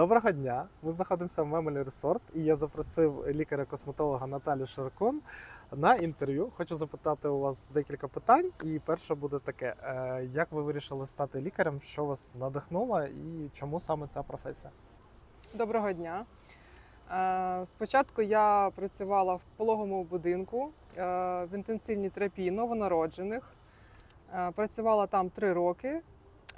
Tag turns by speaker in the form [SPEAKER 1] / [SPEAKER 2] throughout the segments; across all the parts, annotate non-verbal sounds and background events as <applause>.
[SPEAKER 1] Доброго дня. Ми знаходимося в Мемелі Resort і я запросив лікаря-косметолога Наталю Ширкон на інтерв'ю. Хочу запитати у вас декілька питань. І перше буде таке: Е, як ви вирішили стати лікарем? Що вас надихнуло і чому саме ця професія?
[SPEAKER 2] Доброго дня. Е, Спочатку я працювала в пологовому будинку е, в інтенсивній терапії новонароджених. Працювала там три роки,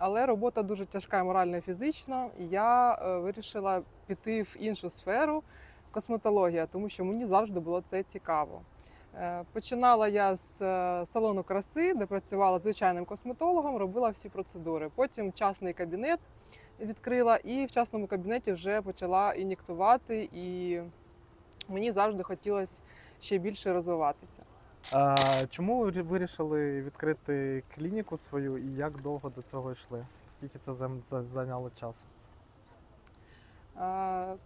[SPEAKER 2] але робота дуже тяжка морально і фізично. Я е, вирішила піти в іншу сферу косметологія, тому що мені завжди було це цікаво. Е, Починала я з е, салону краси, де працювала звичайним косметологом, робила всі процедури. Потім частний кабінет відкрила і в частному кабінеті вже почала ін'єктувати, і мені завжди хотілося ще більше розвиватися.
[SPEAKER 1] Е, Чому ви вирішили відкрити клініку свою і як довго до цього йшли? Скільки це зайняло часу?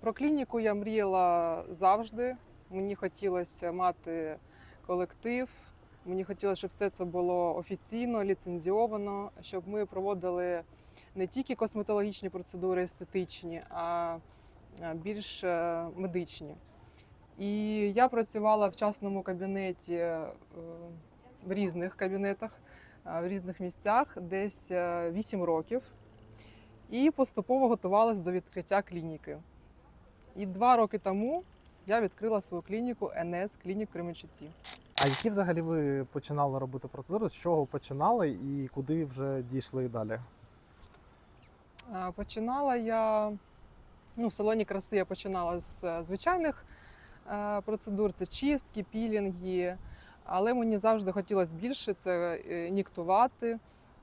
[SPEAKER 2] Про клініку я мріяла завжди. Мені хотілося мати колектив. Мені хотілося, щоб все це було офіційно, ліцензіовано, щоб ми проводили не тільки косметологічні процедури естетичні, а а більш е, медичні. І я працювала в частному кабінеті е, в різних кабінетах, е, в різних місцях, десь 8 років, і поступово готувалась до відкриття клініки. І два роки тому я відкрила свою клініку НС Клінік Кременчуці.
[SPEAKER 1] А які взагалі ви починали робити процедури? З чого починали і куди вже дійшли далі?
[SPEAKER 2] Е, Починала я ну, в салоні краси я починала з е, звичайних е, процедур, це чистки, пілінги. Але мені завжди хотілося більше це е, ін'єктувати.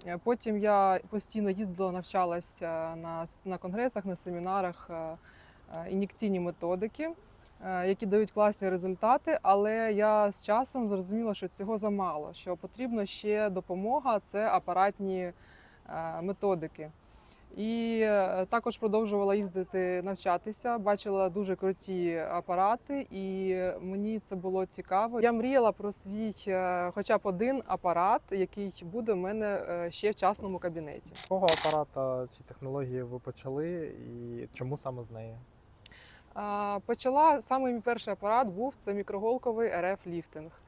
[SPEAKER 2] Е, Потім я постійно їздила, навчалася на, на конгресах, на семінарах е, е, ін'єкційні методики, е, які дають класні результати. Але я з часом зрозуміла, що цього замало, що потрібна ще допомога це апаратні е, методики. І е, також продовжувала їздити навчатися, бачила дуже круті апарати, і мені це було цікаво. Я мріяла про свій е, хоча б один апарат, який буде в мене е, ще в частному кабінеті.
[SPEAKER 1] З якого апарата чи технології ви почали і чому саме з неї?
[SPEAKER 2] Почала саме мій перший апарат був це мікроголковий РФ ліфтинг.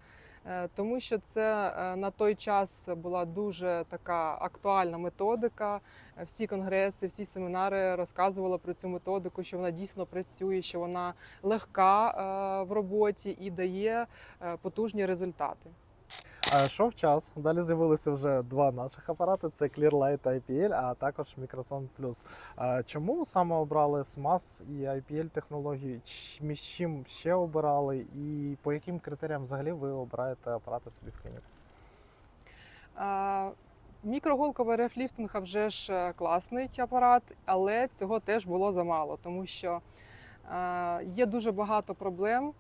[SPEAKER 2] Е, Тому що це е, на той час була дуже така актуальна методика. Е, Всі конгреси, всі семінари розказували про цю методику, що вона дійсно працює, що вона легка в роботі і дає потужні результати.
[SPEAKER 1] Шов час. Далі з'явилися вже два наших апарати: це Clearlight IPL, а також Plus. Е, Чому саме обрали SMAS і IPL технології? Між чим ще обирали, і по яким критеріям взагалі ви обираєте апарати собі в клініку?
[SPEAKER 2] Мікроголковий рефліфтинг а вже ж е, класний апарат, але цього теж було замало, тому що є дуже багато проблем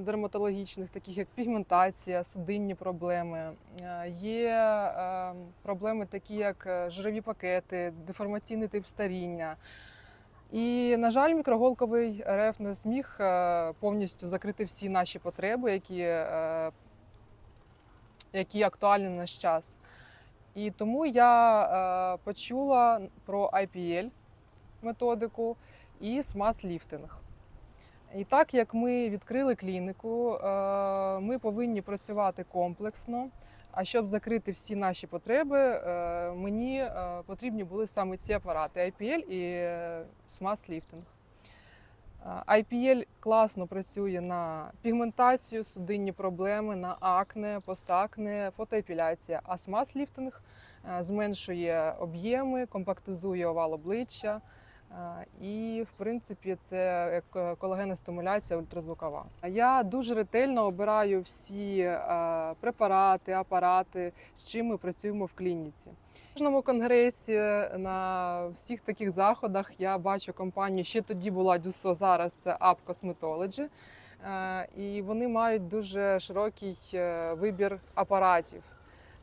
[SPEAKER 2] дерматологічних, таких як пігментація, судинні проблеми. Е, Є е, проблеми такі, як е, жирові пакети, деформаційний тип старіння. І, на жаль, мікроголковий РФ не зміг е, повністю закрити всі наші потреби, які, е, які актуальні на наш час. І тому я е, почула про IPL методику і смаз ліфтинг. І так як ми відкрили клініку, е, ми повинні працювати комплексно. А щоб закрити всі наші потреби, е, мені е, потрібні були саме ці апарати IPL і ліфтинг. Е, IPL класно працює на пігментацію, судинні проблеми, на акне, постакне, фотоепіляція. А ліфтинг е, зменшує об'єми, компактизує овал обличчя. Е, І, в принципі, це е, колагенна стимуляція ультразвукова. Я дуже ретельно обираю всі е, препарати, апарати, з чим ми працюємо в клініці. На кожному конгресі, на всіх таких заходах я бачу компанію. Ще тоді була Дюсо, зараз Up Cosmetology. Е, І вони мають дуже широкий е, вибір апаратів,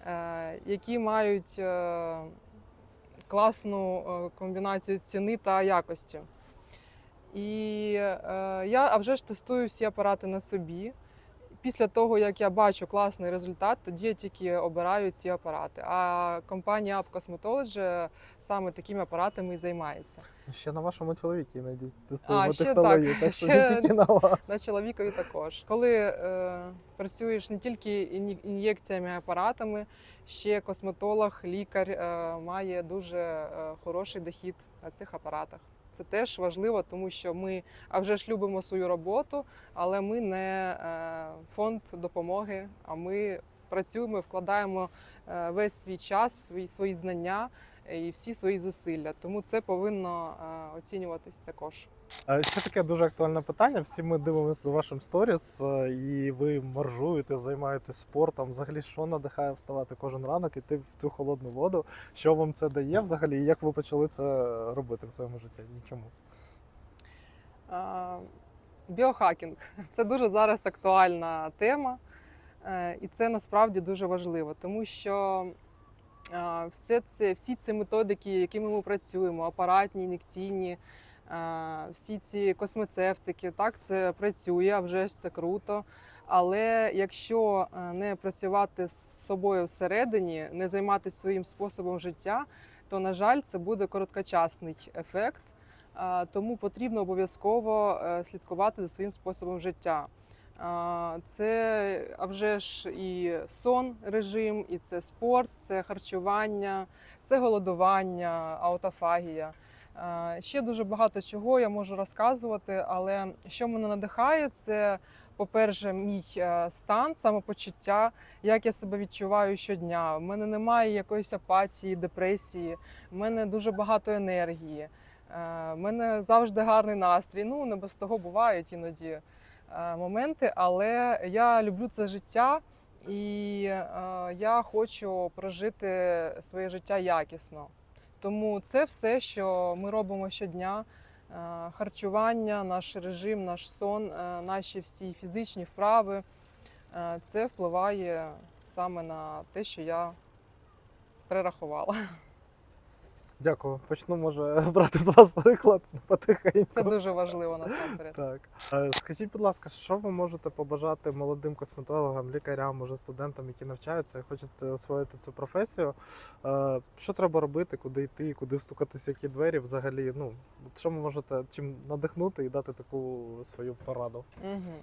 [SPEAKER 2] е, які мають е, класну е, комбінацію ціни та якості. І е, я вже ж тестую всі апарати на собі. Після того, як я бачу класний результат, тоді я тільки обираю ці апарати. А компанія App Cosmetology саме такими апаратами і займається.
[SPEAKER 1] Ще на вашому чоловіки іноді тестуємо технології,
[SPEAKER 2] так.
[SPEAKER 1] так що
[SPEAKER 2] Ще-
[SPEAKER 1] не тільки на вас.
[SPEAKER 2] На чоловікові також. Коли е, працюєш не тільки ін'єкціями, апаратами, ще косметолог, лікар е, має дуже е, хороший дохід на цих апаратах. Це теж важливо, тому що ми а вже ж любимо свою роботу, але ми не е, фонд допомоги, а ми працюємо, вкладаємо е, весь свій час, свої, свої знання і всі свої зусилля. Тому це повинно е, оцінюватись також.
[SPEAKER 1] Ще таке дуже актуальне питання. Всі ми дивимося за вашим сторіс, е, і ви маржуєте, займаєтесь спортом. Взагалі, що надихає вставати кожен ранок, іти в цю холодну воду? Що вам це дає взагалі? І як ви почали це робити в своєму житті? Нічому.
[SPEAKER 2] Біохакінг це дуже зараз актуальна тема, е, і це насправді дуже важливо, тому що все це, всі ці методики, якими ми працюємо, апаратні, ін'єкційні, всі ці космецевтики, так це працює, вже ж це круто. Але якщо е, не працювати з собою всередині, не займатися своїм способом життя, то на жаль, це буде короткочасний ефект. Тому потрібно обов'язково е, слідкувати за своїм способом життя. Це а вже ж і сон режим, і це спорт, це харчування, це голодування, аутофагія. Ще дуже багато чого я можу розказувати, але що мене надихає, це, по-перше, мій е, стан, самопочуття, як я себе відчуваю щодня. У мене немає якоїсь апатії, депресії, в мене дуже багато енергії. У мене завжди гарний настрій. Ну, не без того бувають іноді е, моменти, але я люблю це життя і е, я хочу прожити своє життя якісно. Тому це все, що ми робимо щодня. Е, Харчування, наш режим, наш сон, е, наші всі фізичні вправи. е, Це впливає саме на те, що я перерахувала.
[SPEAKER 1] Дякую. Почну, може, <laughs> брати з вас приклад потихеньку.
[SPEAKER 2] Це дуже важливо насамперед.
[SPEAKER 1] Так. Е, Скажіть, будь ласка, що ви можете побажати молодим косметологам, лікарям, може студентам, які навчаються і хочуть освоїти цю професію? Е, Що треба робити, куди йти, куди встукатися, які двері взагалі? Ну, що ви можете чим надихнути і дати таку свою пораду?
[SPEAKER 2] Угу.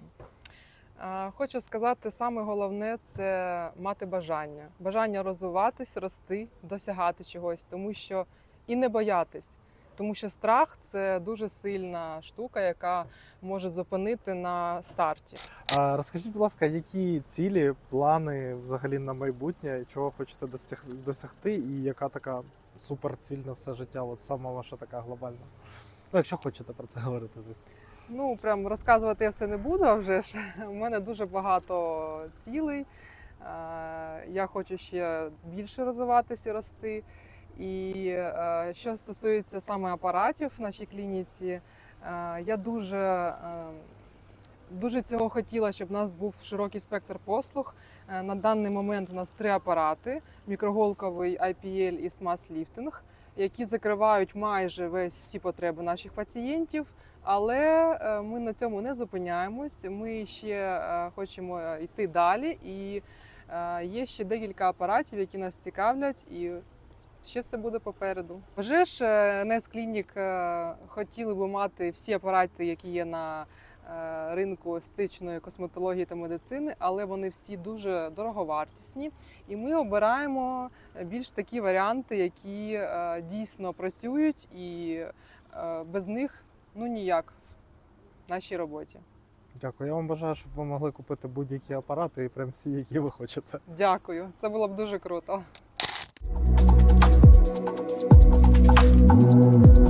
[SPEAKER 2] Хочу сказати, саме головне це мати бажання. Бажання розвиватись, рости, досягати чогось, тому що і не боятись. Тому що страх це дуже сильна штука, яка може зупинити на старті.
[SPEAKER 1] А розкажіть, будь ласка, які цілі, плани взагалі на майбутнє, чого хочете досягти, і яка така суперціль на все життя? От сама ваша така глобальна? Ну, якщо хочете про це говорити, звісно.
[SPEAKER 2] Ну, прям розказувати я все не буду, а вже ж у мене дуже багато цілей. Е, Я хочу ще більше розвиватися і рости. І е, що стосується саме апаратів в нашій клініці, е, я дуже, е, дуже цього хотіла, щоб у нас був широкий спектр послуг. На даний момент у нас три апарати: мікроголковий IPL і смаз ліфтинг, які закривають майже весь всі потреби наших пацієнтів. Але ми на цьому не зупиняємось. Ми ще хочемо йти далі, і є ще декілька апаратів, які нас цікавлять, і ще все буде попереду. Вже ж е, Нес Клінік е, хотіли би мати всі апарати, які є на е, ринку естетичної косметології та медицини, але вони всі дуже дороговартісні. І ми обираємо більш такі варіанти, які дійсно працюють, і без них ну ніяк в нашій роботі.
[SPEAKER 1] Дякую. Я вам бажаю, щоб ви могли купити будь-які апарати і прям всі, які ви хочете.
[SPEAKER 2] Дякую, це було б дуже круто. Thank you.